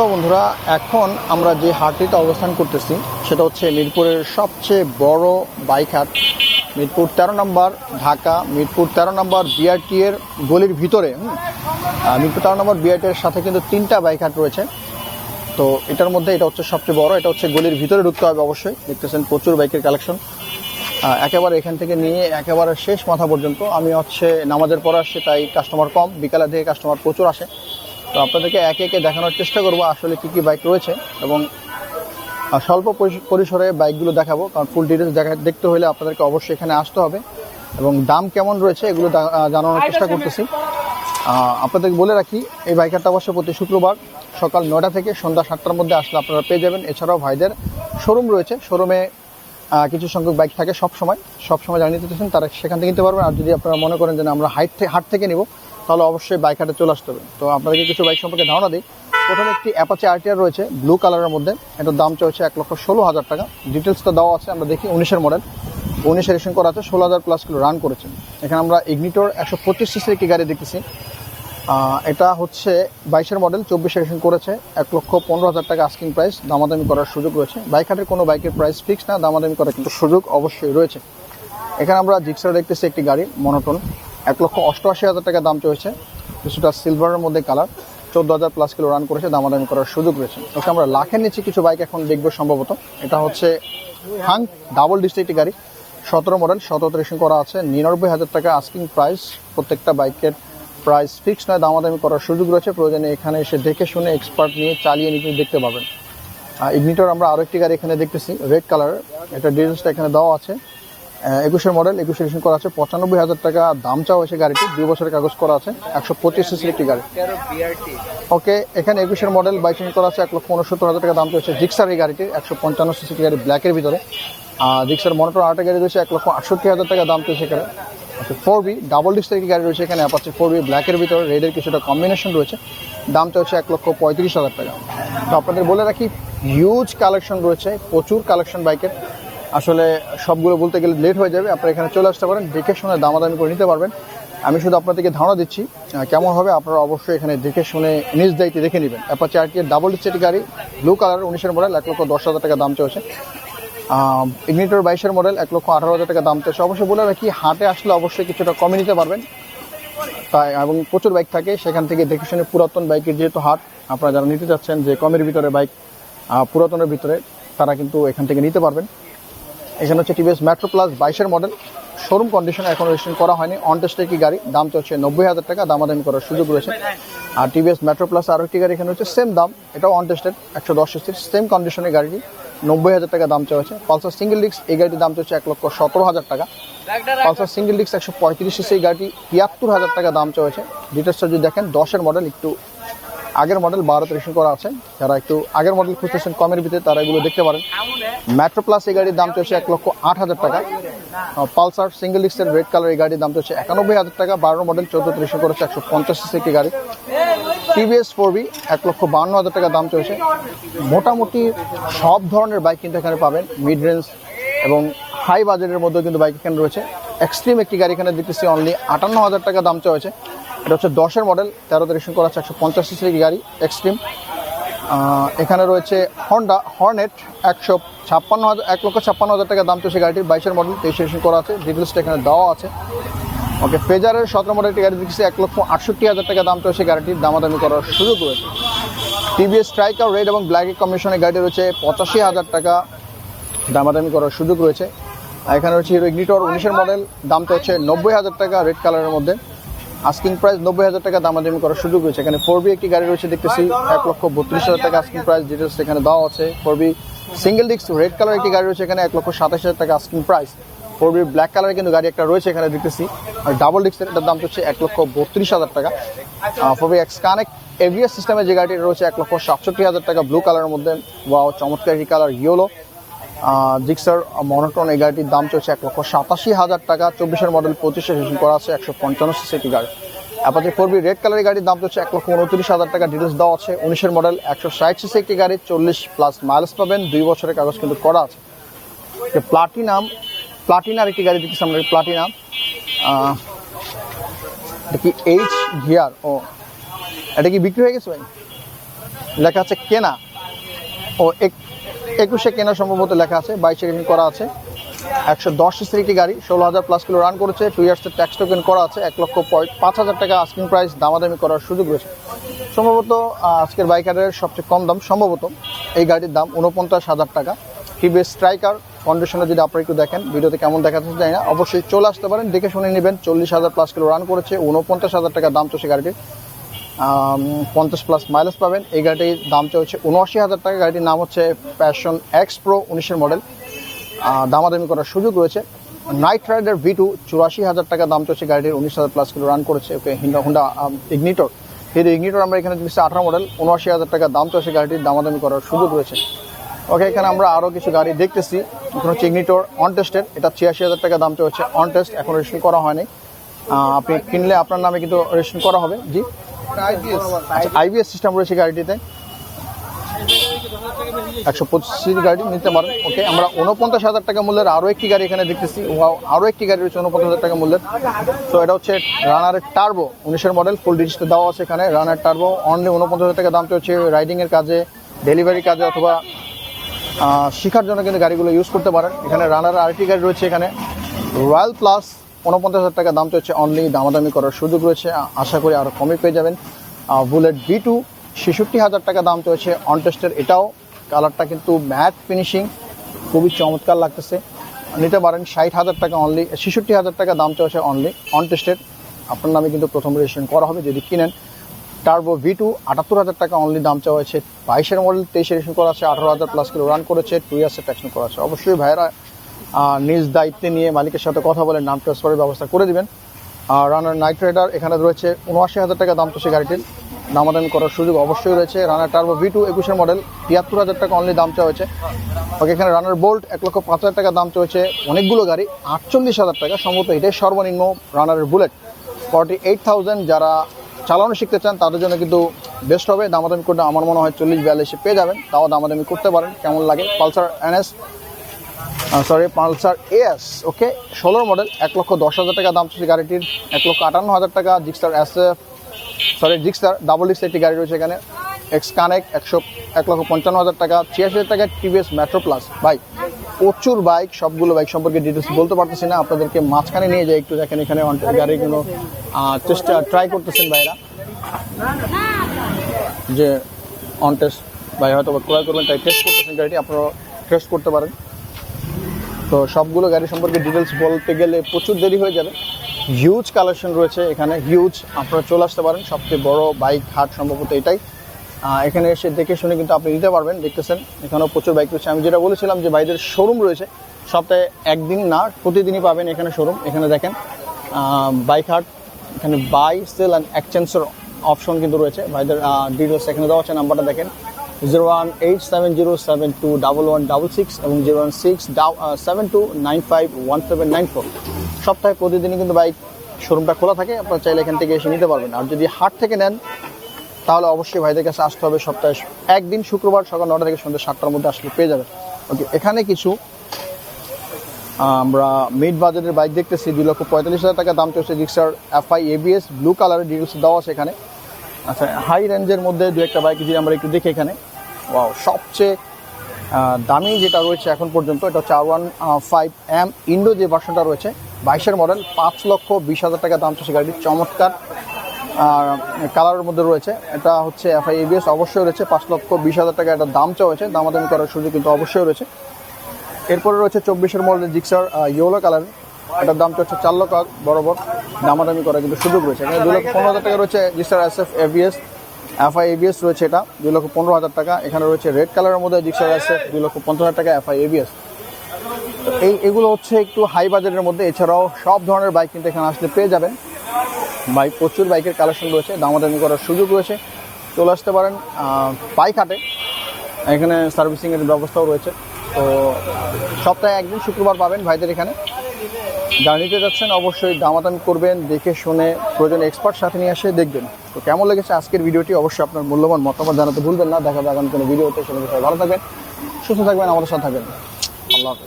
So বন্ধুরা, এখন আমরা যে হাটটিতে অবস্থান করতেছি, সেটা হচ্ছে মিরপুরের সবচেয়ে বড় বাইক হাট, মিরপুর তেরো নম্বর, ঢাকা, মিরপুর তেরো নম্বর বিআরটি এর গলির ভিতরে মিরপুর তেরো নম্বর বিআরটি এর সাথে কিন্তু তিনটা বাইক হাট রয়েছে। তো এটার মধ্যে এটা হচ্ছে সবচেয়ে বড়, এটা হচ্ছে গলির ভিতরে ঢুকতে হবে অবশ্যই, দেখতেছেন প্রচুর বাইকের কালেকশন। একেবারে এখান থেকে নিয়ে একেবারে শেষ মাথা পর্যন্ত, আমি হচ্ছে নামাজের পর আসছি, তাই কাস্টমার কম, বিকালে থেকে কাস্টমার প্রচুর আসে। তো আপনাদেরকে একে একে দেখানোর চেষ্টা করব আসলে কী কী বাইক রয়েছে এবং স্বল্প পরিস- পরিসরে বাইকগুলো দেখাবো কারণ ফুল ডিটেলস দেখা দেখতে হলে আপনাদেরকে অবশ্যই এখানে আসতে হবে। এবং দাম কেমন রয়েছে এগুলো জানানোর চেষ্টা করতেছি। আহ, আপনাদেরকে বলে রাখি এই বাইকারটা অবশ্য প্রতি শুক্রবার সকাল নয়টা থেকে সন্ধ্যা সাতটার মধ্যে আসলে আপনারা পেয়ে যাবেন। এছাড়াও ভাইদের শোরুম রয়েছে। শোরুমে কিছু সংখ্যক বাইক থাকে সব সময় সব সময় জানিয়ে দিতেছেন তারা সেখান থেকে নিতে পারবেন। আর যদি আপনারা মনে করেন যে আমরা হাইট হাট থেকে নিব তাহলে অবশ্যই বাইক হাটে চলে আসতে হবে। তো আপনাদেরকে কিছু বাইক সম্পর্কে ধারণা দিই। প্রথমে একটি অ্যাপাচে আরটিআর রয়েছে ব্লু কালারের মধ্যে। এটার দাম চলছে এক লক্ষ ষোলো হাজার টাকা। ডিটেলসটা দেওয়া আছে, আমরা দেখি উনিশের মডেল উনিশের রেশন করা আছে, ষোলো হাজার প্লাস কিলো রান করেছে। এখানে আমরা ইগনিটোর একশো পঁচিশ সিসির একটি গাড়ি দেখতেছি। এটা হচ্ছে বাইশের মডেল চব্বিশে রেশন করেছে, এক লক্ষ পনেরো হাজার টাকা আস্কিং প্রাইস দামাদামি করার সুযোগ রয়েছে। বাইক হাটের কোনো বাইকের প্রাইস ফিক্স না, দামাদামি করার কিন্তু সুযোগ অবশ্যই রয়েছে। এখানে আমরা জিক্সার দেখতেছি একটি গাড়ি মনোটন এক লক্ষ অষ্টআশি হাজার টাকা দাম চলেছে। কিছুটা সিলভারের মধ্যে কালার চোদ্দ হাজার প্লাস কিলো রান করেছে, দামাদামি করার সুযোগ রয়েছে। ওকে আমরা লাখের নিচে কিছু বাইক এখন দেখব সম্ভবত। এটা হচ্ছে হাং ডাবল ডিস্ট একটি গাড়ি। সতেরো মডেল সতেরো রেশন করা আছে। নিরানব্বই হাজার টাকা আস্কিং প্রাইস প্রত্যেকটা বাইকের প্রাইস ফিক্স নয়, দামাদামি করার সুযোগ রয়েছে। প্রয়োজনে এখানে এসে দেখে শুনে এক্সপার্ট নিয়ে চালিয়ে নিতে দেখতে পাবেন। ইগনিটর আমরা আরও একটি গাড়ি এখানে দেখতেছি রেড কালার এটা ডিটেলসটা এখানে দেওয়া আছে। একুশের মডেল একুশে রেশন করা আছে। পঁচানব্বই হাজার টাকা দাম চাওয়া হয়েছে গাড়িটি। দুই বছরের কাগজ করা আছে। একশো পঁচিশ সিসির একটি গাড়ি। ওকে এখানে একুশের মডেল বাইক করা আছে। এক লক্ষ উনসত্তর হাজার টাকা দাম চলছে জিক্সার এই গাড়িটি। একশো পঞ্চান্ন সিসির গাড়ি ব্ল্যাকের ভিতরে। আর জিক্সার মনোটর আরেকটা গাড়ি রয়েছে। এক লক্ষ আটষট্টি হাজার টাকা দাম চলছে এখানে। ফোর বি ডাবল ডিস্কের একটি গাড়ি রয়েছে এখানে। অ্যাপাচি ফোর বি ব্ল্যাকের ভিতরে। রেডের কিছুটা কম্বিনেশন রয়েছে। দাম চলছে এক লক্ষ পঁয়ত্রিশ হাজার টাকা। তো আপনাদের বলে রাখি হিউজ কালেকশন রয়েছে। প্রচুর কালেকশন বাইকের আসলে সবগুলো বলতে গেলে লেট হয়ে যাবে। আপনারা এখানে চলে আসতে পারেন, দেখে শুনে দামাদামি করে নিতে পারবেন। আমি শুধু আপনাদেরকে ধারণা দিচ্ছি কেমন হবে আপনারা অবশ্যই এখানে দেখে শুনে নিজ দায়িত্বে দেখে নেবেন। অ্যাপাচি আর ডাবল ডিস্কের গাড়ি ব্লু কালার উনিশের মডেল এক লক্ষ দশ হাজার টাকা দাম চলছে। ইগনিটর বাইশের মডেল এক লক্ষ আঠারো হাজার টাকা দাম চলছে। অবশ্যই বলে রাখি, হাটে আসলে অবশ্যই কিছুটা কমে নিতে পারবেন। তাই, এবং প্রচুর বাইক থাকে, সেখান থেকে দেখে শুনে পুরাতন বাইকের যেহেতু হাট, আপনারা যারা নিতে চাচ্ছেন যে কমের ভিতরে বাইক পুরাতনের ভিতরে, তারা কিন্তু এখান থেকে নিতে পারবেন। এখানে হচ্ছে টিভিএস মেট্রো প্লাস বাইশের মডেল শোরুম কন্ডিশনে এখন রেজিস্ট্রেশন করা হয়নি। অন টেস্টে কি গাড়ি, দাম চলছে নব্বই হাজার টাকা দাম দামাদামি করার সুযোগ রয়েছে। আর টিভিএস মেট্রো প্লাস আরও একটি গাড়ি এখানে হচ্ছে সেম দাম, এটাও অন টেস্টেড একশো দশ সিসির সেম কন্ডিশনের গাড়িটি, নব্বই হাজার টাকা দাম চলছে পালসার সিঙ্গেল ডিস্ক এই গাড়িটির দাম চলছে এক লক্ষ সতেরো হাজার টাকা। পালসার সিঙ্গেল ডিস্ক একশো পঁয়ত্রিশ সিসি এই গাড়িটি তিয়াত্তর হাজার টাকা দাম চলেছে ডিটেলসটা যদি দেখেন, দশের মডেল একটু আগের মডেল বারোতে রেশন করা আছে। যারা একটু আগের মডেল খুঁজতেছেন, কমের ভিতরে তারা এগুলো দেখতে পারেন। মেট্রো প্লাস এই গাড়ির দাম চলছে এক লক্ষ আট হাজার টাকা। পালসার সিঙ্গেল ডিস্কের রেড কালার এই গাড়ির দাম চলছে একানব্বই হাজার টাকা। বারো মডেল চোদ্দোতে রেশন করেছে একশো পঞ্চাশ সিসি একটি গাড়ি। টিভিএস ফোর বি এক লক্ষ বান্ন হাজার টাকা দাম চলছে। মোটামুটি সব ধরনের বাইক কিন্তু এখানে পাবেন। মিড রেঞ্জ এবং হাই বাজেটের মধ্যেও কিন্তু বাইক এখানে রয়েছে। এক্সট্রিম একটি গাড়ি এখানে দেখতেছি অনলি আটান্ন হাজার টাকা দাম চলেছে। এটা হচ্ছে দশের মডেল তেরোতে রেশন করা আছে, একশো পঞ্চাশ সিসির গাড়ি এক্সট্রিম এখানে রয়েছে হন্ডা হর্নেট একশো ছাপ্পান্ন হাজার, এক লক্ষ ছাপ্পান্ন হাজার টাকা দাম চলছে গাড়িটির বাইশের মডেল তেইশে রেশন করা আছে ডিটেলসটা এখানে দেওয়া আছে। ওকে ফেজারের সতেরো মডেল একটি গাড়ি দেখছি, এক লক্ষ আটষট্টি হাজার টাকা দাম চলছে গাড়িটির দামাদামি করার সুযোগ রয়েছে। টিভিএস স্ট্রাইকার রেড এবং ব্ল্যাক কমিশনের গাড়ি রয়েছে, পঁচাশি হাজার টাকা দামাদামি করার সুযোগ রয়েছে। এখানে রয়েছে হিরো ইগনিটর উনিশের মডেল দামটা হচ্ছে নব্বই হাজার টাকা রেড কালারের মধ্যে। আস্কিং প্রাইস নব্বই হাজার টাকা দামাদামি করার সুযোগ রয়েছে। এখানে ফোর বি একটি গাড়ি রয়েছে, দেখতেছি এক লক্ষ বত্রিশ হাজার টাকা আস্কিং প্রাইস ডিটেলস এখানে দেওয়া আছে। Four B single disc red colour একটি গাড়ি রয়েছে এখানে, এক লক্ষ সাতাশ হাজার টাকা asking price four B black কালারের কিন্তু গাড়ি একটা রয়েছে এখানে, দেখতেছি। আর ডাবল ডিস্কের এটার দাম হচ্ছে এক লক্ষ বত্রিশ হাজার টাকা। Four B X connect ABS সিস্টেমের যে গাড়িটি রয়েছে, এক লক্ষ সাতষট্টি হাজার টাকা ব্লু কালারের মধ্যে। বা চমৎকার কালার ইয়েলো জিক্সার মনোটন এই গাড়িটির দাম চলছে এক লক্ষ সাতাশি হাজার টাকা। চব্বিশের মডেল পঁচিশে রেজিস্ট্রেশন করা আছে একশো পঞ্চান্ন সিসি গাড়ি। অ্যাপাচি ফোর বি রেড কালারের গাড়ির দাম চলছে এক লক্ষ উনত্রিশ হাজার টাকা। ডিটেলস দেওয়া আছে। উনিশের মডেল একশো ষাট সিসি একটি গাড়ি, চল্লিশ প্লাস মাইলেজ পাবেন। দুই বছরের কাগজ কিন্তু করা আছে। প্লাটিনাম প্লাটিনার একটি গাড়ি দেখতেছি আমরা প্লাটিনাম এটা কি এইচ গিয়ার ও, এটা কি বিক্রি হয়ে গেছে ভাই? লেখা আছে কেনা। ও, এক- একুশে কেনা সম্ভবত লেখা আছে, বাইশে রেটিং করা আছে। একশো দশ সিসির একটি গাড়ি, ষোলো হাজার প্লাস কিলো রান করেছে। টু ইয়ার্সের ট্যাক্স টোকেন করা আছে, এক লক্ষ পাঁচ হাজার টাকা আস্কিং প্রাইস দামাদামি করার সুযোগ রয়েছে। সম্ভবত আজকের বাইকারের সবচেয়ে কম দাম সম্ভবত এই গাড়ির দাম উনপঞ্চাশ হাজার টাকা। টিভিএস স্ট্রাইকার কন্ডিশনে যদি আপনারা একটু দেখেন, ভিডিওতে কেমন দেখাচ্ছে জানি না। অবশ্যই চলে আসতে পারেন, দেখে শুনে নেবেন। চল্লিশ হাজার প্লাস কিলো রান করেছে উনপঞ্চাশ হাজার টাকা দাম চলছে গাড়িটির। পঞ্চাশ প্লাস মাইলেজ পাবেন। এই গাড়িটির দাম চলছে উনআশি হাজার টাকা। গাড়িটির নাম হচ্ছে প্যাশন এক্স প্রো উনিশের মডেল দামাদামি করার সুযোগ রয়েছে। নাইট রাইডার ভি টু চুরাশি হাজার টাকা দাম চলছে গাড়িটির। উনিশ হাজার প্লাস কিলো রান করেছে, ওকে হিন্ডা হুন্ডা ইগনিটর হিরো ইগনিটর আমরা এখানে দিচ্ছি আঠারো মডেল উনআশি হাজার টাকা দাম চলছে গাড়িটির। দামাদামি করার সুযোগ রয়েছে। ওকে, এখানে আমরা আরও কিছু গাড়ি দেখতেছি। এখানে হচ্ছে ইগনিটর অন টেস্টের এটা ছিয়াশি হাজার টাকা দাম চলছে। অন টেস্ট এখন রেজিস্ট্রেশন করা হয়নি। আপনি কিনলে আপনার নামে কিন্তু রেজিস্ট্রেশন করা হবে। জি? আইবিএস সিস্টেম রয়েছে গাড়িটিতে। একশো পঁচিশ গাড়ি নিতে পারেন, ওকে? আমরা উনপঞ্চাশ হাজার টাকা মূল্যের আরও একটি গাড়ি এখানে দেখতেছি। আরও একটি গাড়ি রয়েছে উনপঞ্চাশ হাজার টাকা মূল্যের। তো এটা হচ্ছে রানারের টার্বো উনিশের মডেল ফুল ডিজিটাল দেওয়া আছে এখানে রানার টার্বো অনলি উনপঞ্চাশ হাজার টাকা দাম হচ্ছে রাইডিংয়ের কাজে ডেলিভারি কাজে অথবা শিখার জন্য কিন্তু গাড়িগুলো ইউজ করতে পারেন। এখানে রানার আরেকটি গাড়ি রয়েছে এখানে রয়্যাল প্লাস উনপঞ্চাশ হাজার টাকা দাম চলছে অনলি দামাদামি করার সুযোগ রয়েছে। আশা করি আরও কমে পেয়ে যাবেন। বুলেট বি টু ছেষট্টি হাজার টাকা দাম চলছে। অন টেস্টের এটাও, কালারটা কিন্তু ম্যাট ফিনিশিং খুবই চমৎকার লাগতেছে। নিতে পারেন ষাট হাজার টাকা অনলি ছেষট্টি হাজার টাকা দাম চলছে অনলি অন টেস্টের আপনার নামে কিন্তু প্রথম রেজিস্ট্রেশন করা হবে, যদি কিনেন। টার্বো ভি টু আটাত্তর হাজার টাকা অনলি দাম চাওয়া হয়েছে বাইশের মডেল তেইশে রেশন করা আছে, আঠারো হাজার প্লাস কিলো রান করেছে টু ইয়ার্সের ট্যাক্সন করা আছে। অবশ্যই ভাইয়েরা নিজ দায়িত্বে নিয়ে মালিকের সাথে কথা বলে নাম ট্রান্সফারের ব্যবস্থা করে দিবেন। আর রানার নাইট রাইডার এখানে রয়েছে উনআশি হাজার টাকা দাম তো সে গাড়িটির দামাদামি করার সুযোগ অবশ্যই রয়েছে। রানার টার্বো ভি টু একুশের মডেল তিয়াত্তর হাজার টাকা অনলি দাম চাওয়া হয়েছে। ওকে, এখানে রানার বোল্ট এক লক্ষ পাঁচ হাজার টাকা দাম চলছে অনেকগুলো গাড়ি, আটচল্লিশ হাজার টাকা, সম্ভবত এটাই সর্বনিম্ন রানারের বুলেট ফর্টি এইট থাউজেন্ড যারা চালানো শিখতে চান, তাদের জন্য কিন্তু বেস্ট হবে। দামাদামি করতে আমার মনে হয় চল্লিশ বিয়াল্লিশে পেয়ে যাবেন। তাও দামাদামি করতে পারেন, কেমন লাগে? Pulsar, NS sorry Pulsar S okay ষোলোর মডেল এক লক্ষ দশ হাজার টাকা দাম চলছে গাড়িটির, এক লক্ষ আটান্ন হাজার টাকা Gixxer S sorry Gixxer double ডিক্স একটি গাড়ি রয়েছে এখানে এক্স কানেক্ট একশো, এক লক্ষ পঞ্চান্ন হাজার টাকা, ছিয়াশি হাজার টাকা টিভিএস মেট্রো প্লাস বাইক প্রচুর বাইক সবগুলো বাইক সম্পর্কে ডিটেলস বলতে পারতেছি না, আপনাদেরকে মাঝখানে নিয়ে যাই, একটু দেখেন এখানে গাড়িগুলো চেষ্টা ট্রাই করতেছেন ভাইরা। যে অন টেস্ট ভাই হয়তো ক্রয় করবেন, তাই টেস্ট করতেছেন গাড়িটি আপনারা টেস্ট করতে পারেন। তো সবগুলো গাড়ি সম্পর্কে ডিটেলস বলতে গেলে প্রচুর দেরি হয়ে যাবে। হিউজ কালেকশন রয়েছে এখানে হিউজ আপনারা চলে আসতে পারেন, সবচেয়ে বড় বাইক হাট সম্ভবত এটাই। এখানে এসে দেখে শুনে কিন্তু আপনি নিতে পারবেন, দেখতেছেন। এখানেও প্রচুর বাইক রয়েছে। আমি যেটা বলেছিলাম যে বাইদের শোরুম রয়েছে, সপ্তাহে একদিন না, প্রতিদিনই পাবেন এখানে শোরুম এখানে দেখেন বাইক হাট, এখানে বাই সেল অ্যান্ড এক্সচেঞ্জের অপশন কিন্তু রয়েছে। বাইদের ডিটেলস এখানে দেওয়া আছে নাম্বারটা দেখেন। Zero one eight seven zero seven two double one double six এবং zero one six seven two nine five one seven nine four সপ্তাহে প্রতিদিনই কিন্তু বাইক শোরুমটা খোলা থাকে, আপনারা চাইলে এখান থেকে এসে নিতে পারবেন। আর যদি হাট থেকে নেন, তাহলে অবশ্যই ভাইদের কাছে আসতে হবে সপ্তাহে একদিন শুক্রবার সকাল নটা থেকে সন্ধ্যা সাতটার মধ্যে আসলে পেয়ে যাবেন। ওকে এখানে কিছু আমরা মিড বাজারের বাইক দেখতেছি, দুই লক্ষ পঁয়তাল্লিশ হাজার টাকা দাম চলছে। রিক্সার এফআই এবিএস ব্লু কালারের ডিটেলস দেওয়া আছে এখানে। আচ্ছা হাই রেঞ্জের মধ্যে দু একটা বাইক যদি আমরা একটু দেখি এখানে। ওয়াও সবচেয়ে দামি যেটা রয়েছে এখন পর্যন্ত, এটা হচ্ছে R one five M Indo যে ভার্সনটা রয়েছে, বাইশের মডেল পাঁচ লক্ষ বিশ হাজার টাকা দাম চলছে গাড়ির চমৎকার কালারের মধ্যে রয়েছে। এটা হচ্ছে এফআই এবিএস অবশ্যই রয়েছে। পাঁচ লক্ষ বিশ হাজার টাকা এটা দাম চাওয়া হয়েছে। দামাদামি করার সুযোগ কিন্তু অবশ্যই রয়েছে। এরপরে রয়েছে চব্বিশের মডেল জিক্সার ইয়েলো কালার এটার দাম হচ্ছে চার লক্ষ, বরাবর দামাদামি করার কিন্তু সুযোগ রয়েছে। এখানে দুই লক্ষ পনেরো হাজার টাকা রয়েছে Gixxer S F ABS FI ABS রয়েছে এটা, দুই লক্ষ পনেরো হাজার টাকা। এখানে রয়েছে রেড কালারের মধ্যে জিক্সার এস এফ দুই লক্ষ পঞ্চাশ হাজার টাকা এফআই এবিএস এই, এগুলো হচ্ছে একটু হাই বাজেটের মধ্যে, এছাড়াও সব ধরনের বাইক কিন্তু এখানে আসলে পেয়ে যাবেন। বাইক প্রচুর বাইকের কালেকশন রয়েছে, দামাদামি করার সুযোগ রয়েছে। চলে আসতে পারেন বাইক হাটে এখানে সার্ভিসিংয়ের ব্যবস্থাও রয়েছে। তো সপ্তাহে একদিন শুক্রবার পাবেন ভাইদের এখানে। যারা নিতে যাচ্ছেন অবশ্যই দামাদামি করবেন, দেখে শুনে প্রয়োজন এক্সপার্ট সাথে নিয়ে এসে দেখবেন। তো কেমন লেগেছে আজকের ভিডিওটি? অবশ্যই আপনার মূল্যবান মতামত জানাতে ভুলবেন না। দেখা যাবে আগামী কোনো ভিডিওতে। সেখানে ভালো থাকবেন, সুস্থ থাকবেন, আমাদের সাথে থাকবেন। আল্লাহ হাফেজ।